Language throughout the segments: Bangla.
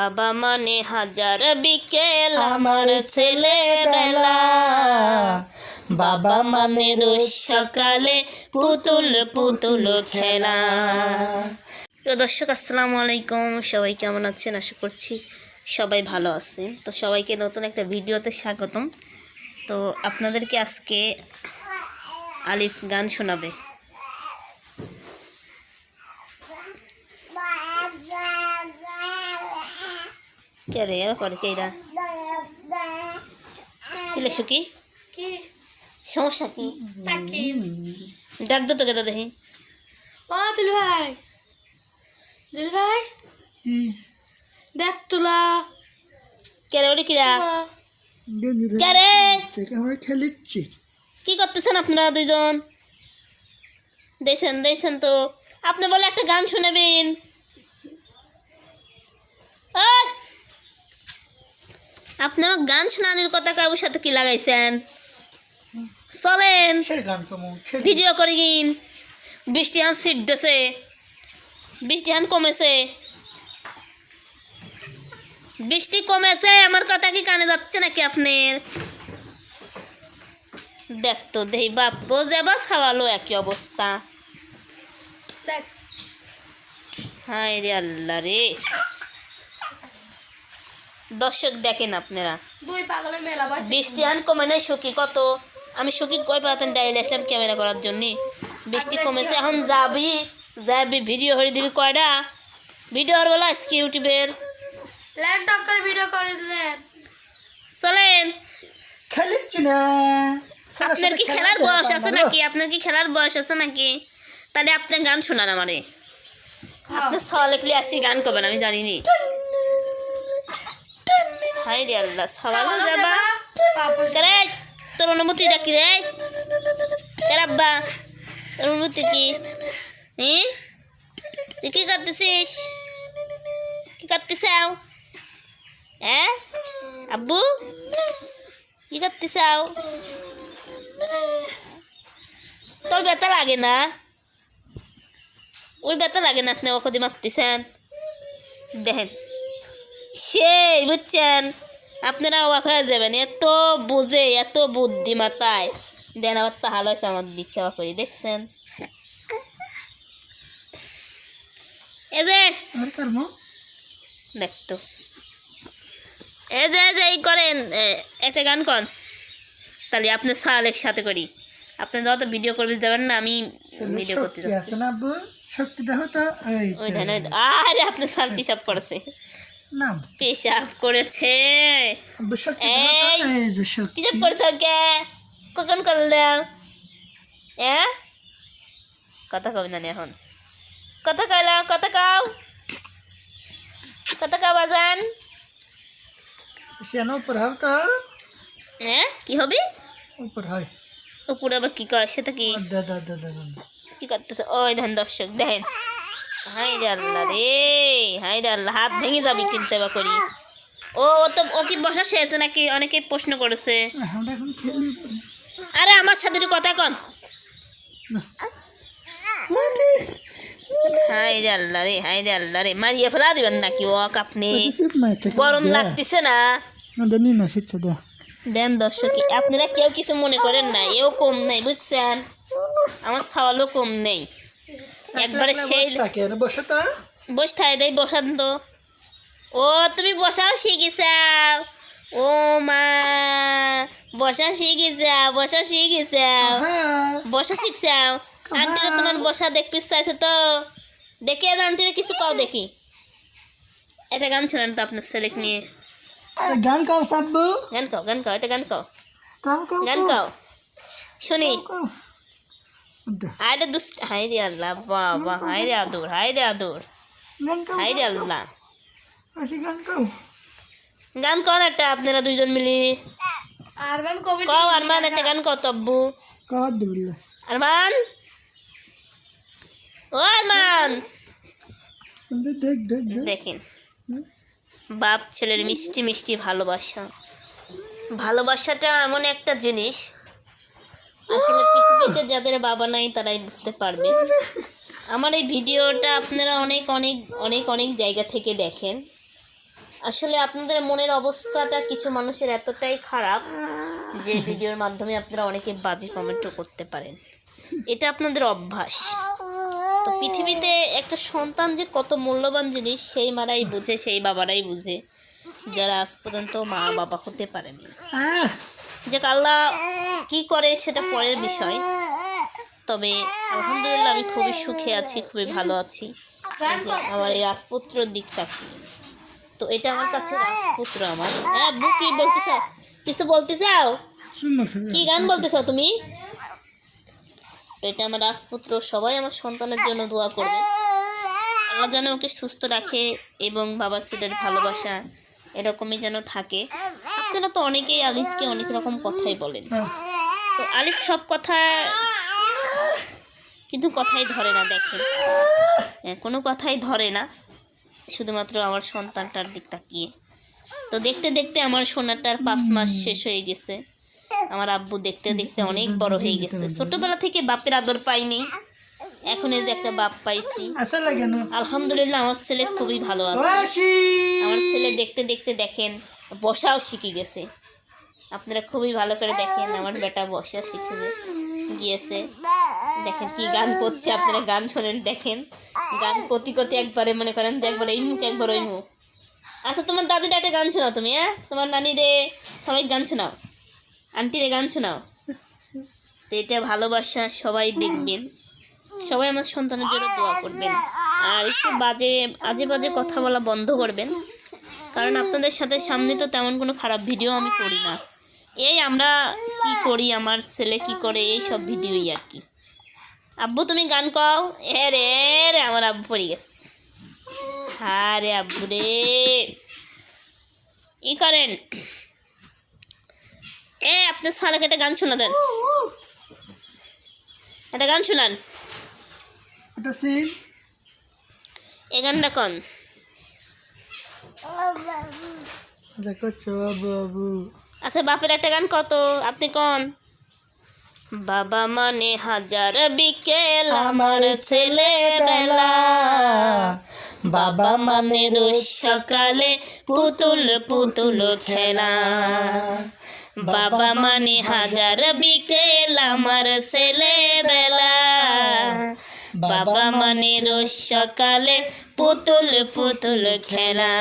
বাবা মানে হাজার বিকেল আমার ছেলেবেলা বাবা মানে রোজ সকালে পুতুল পুতুল খেলা। প্রিয় দর্শক আসসালামু আলাইকুম। সবাই কেমন আছেন? আশা করছি সবাই ভালো আছেন। তো সবাইকে নতুন একটা ভিডিওতে স্বাগতম। তো আপনাদেরকে আজকে আলিফ গান শোনাবে। কে রে? ও করে কেইরা কিলে সুকি? কি? সমস্যা কি? ডাক দো তোকে তো দেখি। ও দুলু ভাই। দুলু ভাই? দেখ তুলা। কে রে ওরে কিরা? বাবা, কে রে? থেকে আমরা খেলিচ্ছি কি করতেছেন আপনারা দুইজন? দেখছেন দেখছেন তো। আপনি বলে একটা গান শোনাবেন ওই! আপনি আমার গান শোনানোর কথা কাউর সাথে কি লাগাইছেন? চলেন। গান ভিডিও করি কিন বৃষ্টি হান সিট দেছে বৃষ্টি হান কমেছে। বৃষ্টি কমেছে আমার কথা কি কানে যাচ্ছে নাকি আপনার? দেখতো দেই বাপ যাবা খাওয়ালো একই অবস্থা। হায় রে আল্লাহ রে। দর্শক দেখেন আপনারা। দুই পাগলে মেলা বসে বৃষ্টি আন কমে নাই সুখী কত? আমি সুখী কয় পাতেন ডাইল আসলাম ক্যামেরা করার জন্য। বৃষ্টি কমেছে এখন যাবি যাবি ভিডিও হয়ে দিবি কয়টা ভিডিও আর বলা আজকে ইউটিউবের। ল্যান্ড করে ভিডিও করে দিলেন। চলেন। খেলিচ্ছি না। আপনার কি খেলার বয়স আছে নাকি? আপনার কি খেলার বয়স আছে নাকি? তাহলে আপনি গান শোনান আমারে। আপনি সাওয়া লিখলে আসি গান করবেন আমি জানিনি। হাই রে আল্লাহ সাওয়ালো যাবা। করে তোর অনুমতি ডাকি রে? কেরাব্বা তোর অনুমতি কি? হ্যাঁ তুই কি করতেছিস? কি করতেছাও হ্যাঁ আব্বু? কি করতেছাও তোর ব্যথা লাগে না? ওর ব্যথা লাগে না আপনি ওকে মারতেছেন? দেখেন। সেই বুঝছেন? আপনারা অবাক হয়ে যাবেন এত বুঝে এত বুদ্ধি মাথায় দেন আবার তাহাল হয়েছে আমার দিক খাওয়া করি দেখছেন? এ যে দেখতো এই যে এই যে এই করেন একটা গান কন। তাহলে আপনি সালেক সাথে করি। আপনি যত ভিডিও করতে যাবেন না আমি ভিডিও করতে যাচ্ছি। এই। আরে আপনি সাল পিসাব করেছে। না। পেশাব করেছে। করেছে কে কখন করলাম হ্যাঁ? কথা কবি না এখন। কথা কথা কাও। কথা কাও বাজান। সেন উপর তো। হ্যাঁ কি হবে? উপর হয় উপরে আবার কি কয়? সেটা কি? কি করতেছে? ওই ধান দর্শক দেখেন। হাই আল্লাহ রে হাই আল্লাহ হাত ভেঙে যাবি কিনতে বা করি। ও তো ও কি বসা শেষে নাকি? অনেকে প্রশ্ন করেছে। আরে আমার সাথে একটু কথা কন। হাই আল্লাহ রে হাই আল্লাহ রে মারিয়ে ফেলা দিবেন নাকি? ও আপনি গরম লাগতেছে না। দেন দর্শক আপনারা কেউ কিছু মনে করেন না এও কম নেই বুঝছেন? আমার সওয়ালও কম নেই। একবারে সেই থাকে বসে তো? বস থাই দেই বসান তো ও তুমি বসাও শিখেছাও ও মা বসা শিখেছাও বসা শিখেছাও হ্যাঁ। বসা শিখছাও আন্টিরা তোমার বসা দেখতে চাইছে তো। দেখে আন্টিরা কিছু পাও দেখি। এটা গান শোনেন তো আপনার ছেলেকে নিয়ে। গান কাও সাব্বু। গান কাও গান কাও এটা গান কাও। গান কাও। শুনি। কাম আরে দুস হাই রে আল্লাহ বাবা হাই রে আদুর হাই রে আদুর হাই রে আল্লাহ আসি গান কাও গান কর একটা আপনারা দুইজন মিলি আরমান কবি কও আরমান একটা গান কও তব্বু কাওয়াত দিবিল্লা আরমান ও আরমান দেখ দেখ দেখেন বাপ ছেলের মিষ্টি মিষ্টি ভালোবাসা ভালোবাসাটা এমন একটা জিনিস আসলে পৃথিবীতে যাদের বাবা নাই তারাই বুঝতে পারবে। আমার এই ভিডিওটা আপনারা অনেক অনেক অনেক অনেক জায়গা থেকে দেখেন। আসলে আপনাদের মনের অবস্থাটা কিছু মানুষের এতটাই খারাপ যে ভিডিওর মাধ্যমে আপনারা অনেকে বাজে কমেন্টও করতে পারেন। এটা আপনাদের অভ্যাস। তো পৃথিবীতে একটা সন্তান যে কত মূল্যবান জিনিস, সেই মারাই বুঝে, সেই বাবারাই বুঝে, যারা আজ পর্যন্ত মা বাবা হতে পারেনি। যে আল্লাহ কি করে সেটা পরের বিষয়। তবে আলহামদুলিল্লাহ আমি খুবই সুখে আছি, খুবই ভালো আছি। আমার এই রাজপুত্রর দিক তাকিয়ে তো এটা আমার কাছে রাজপুত্র আমার। হ্যাঁ বু কি বলতে চাও? কিছু বলতে চাও? কি গান বলতে চাও তুমি? এটা আমার রাজপুত্র, সবাই আমার সন্তানের জন্য দোয়া করবে। আল্লাহ যেন ওকে সুস্থ রাখে এবং বাবা ছেলের ভালোবাসা এরকমই যেন থাকে। আপনারা তো অনেকেই আলিফকে অনেক রকম কথাই বলেন। তো আলিফ সব কথা কিন্তু কথাই ধরে না দেখেন। হ্যাঁ, কোনো কথাই ধরে না শুধুমাত্র আমার সন্তানটার দিক তাকিয়ে। তো দেখতে দেখতে আমার সোনাটার পাঁচ মাস শেষ হয়ে গেছে। আমার আব্বু দেখতে দেখতে অনেক বড় হয়ে গেছে। ছোটবেলা থেকে বাপের আদর পাইনি এখন এই যে একটা বাপ পাইছি। আলহামদুলিল্লাহ আমার ছেলে খুবই ভালো আছে। আমার ছেলে দেখতে দেখতে দেখেন বসাও শিখে গেছে। আপনারা খুবই ভালো করে দেখেন আমার বেটা বসা শিখে গিয়েছে। দেখেন কি গান করছে, আপনারা গান শোনেন, দেখেন। গান কতি কতি একবারে মনে করেন যে একবার এই মুখ, একবার ওই মুখ। আচ্ছা তোমার দাদিটা একটা গান শোনাও তুমি হ্যাঁ? তোমার নানি রে, সবাই গান শোনাও। আন্টি রে, গান শোনাও। তো এটা ভালোবাসা, সবাই দেখবেন। সবাই আমার সন্তানের জন্য দোয়া করবেন। আর একটু বাজে, আজে বাজে কথা বলা বন্ধ করবেন। কারণ আপনাদের সাথে সামনে তো তেমন কোনো খারাপ ভিডিও আমি করি না। এই আমরা কি করি আমার ছেলে কি করে এই সব ভিডিওই আর কি। আব্বু তুমি গান কও। এ রে রে আমার আব্বু পড়ে গেছে। হ্যাঁ রে আব্বু রে। ই করেন? এ আপনার সালাকে একটা গান শোনা দেন। একটা গান শোনান। ওটা সিন এই গানটা কন? দেখো বাবু বাবু আচ্ছা বাপের একটা গান কত? আপনি কোন? বাবা মানে হাজার বিকেল আমার ছেলে বেলা বাবা মানে রোজ সকালে পুতুল পুতুল খেলা। বাবা মানে হাজার বিকেল আমার ছেলে বেলা বাবা মানে রোজ সকালে পুতুল পুতুল খেলা।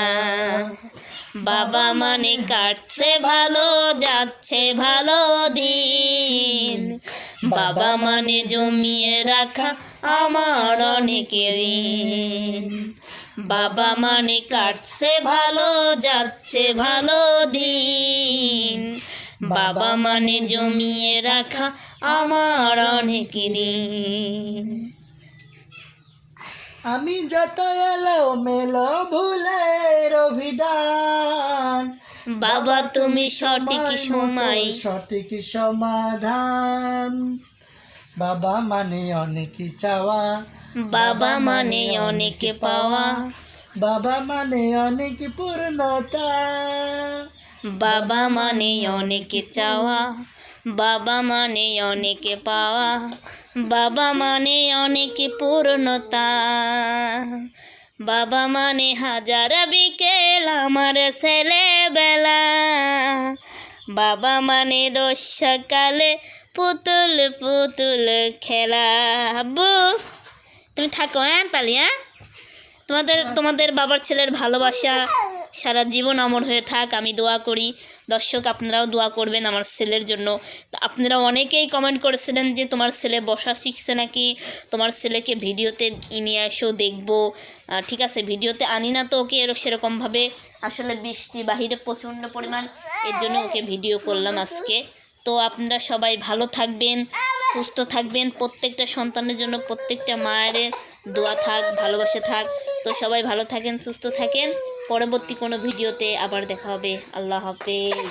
বাবা মানে কাটছে ভালো, যাচ্ছে ভালো দিন। বাবা মানে জমিয়ে রাখা আমার অনেক ঋণ। বাবা মানে কাটছে ভালো, যাচ্ছে ভালো দিন। বাবা মানে জমিয়ে রাখা আমার অনেক ঋণ। আমি যত এলো মেলো ভুলের অভিধান। বাবা তুমি সঠিক সময়। সঠিক সমাধান। বাবা মানে অনেক চাওয়া। বাবা মানে অনেক পাওয়া। বাবা মানে অনেক পূর্ণতা। বাবা মানে অনেক চাওয়া। বাবা মানে অনেক পাওয়া। বাবা মানে অনেক পূর্ণতা। বাবা মানে হাজার বিকেল আমার ছেলেবেলা। বাবা মানে সকালে পুতুল পুতুল খেলা। আব্বু, তুমি থাকো হ্যাঁ তালি হ্যাঁ? তোমাদের তোমাদের বাবার ছেলের ভালোবাসা সারা জীবন অমর হয়ে থাক, আমি দোয়া করি। দর্শক, আপনারাও দোয়া করবেন আমার ছেলের জন্য। আপনারা অনেকেই কমেন্ট করেছিলেন যে তোমার ছেলে বসা শিখছে নাকি? তোমার ছেলেকে ভিডিওতে নিয়ে এসেও দেখব। ঠিক আছে, ভিডিওতে আনি না তো ওকে এর- সেরকমভাবে। আসলে বৃষ্টি বাহিরে প্রচণ্ড পরিমাণ, এর জন্য ওকে ভিডিও করলাম আজকে। তো আপনারা সবাই ভালো থাকবেন, সুস্থ থাকবেন। প্রত্যেকটা সন্তানের জন্য প্রত্যেকটা মায়ের দোয়া থাক, ভালোবাসা থাক। তো সবাই ভালো থাকেন সুস্থ থাকেন। পরবর্তী কোনো ভিডিওতে আবার দেখা হবে। আল্লাহ হাফেজ।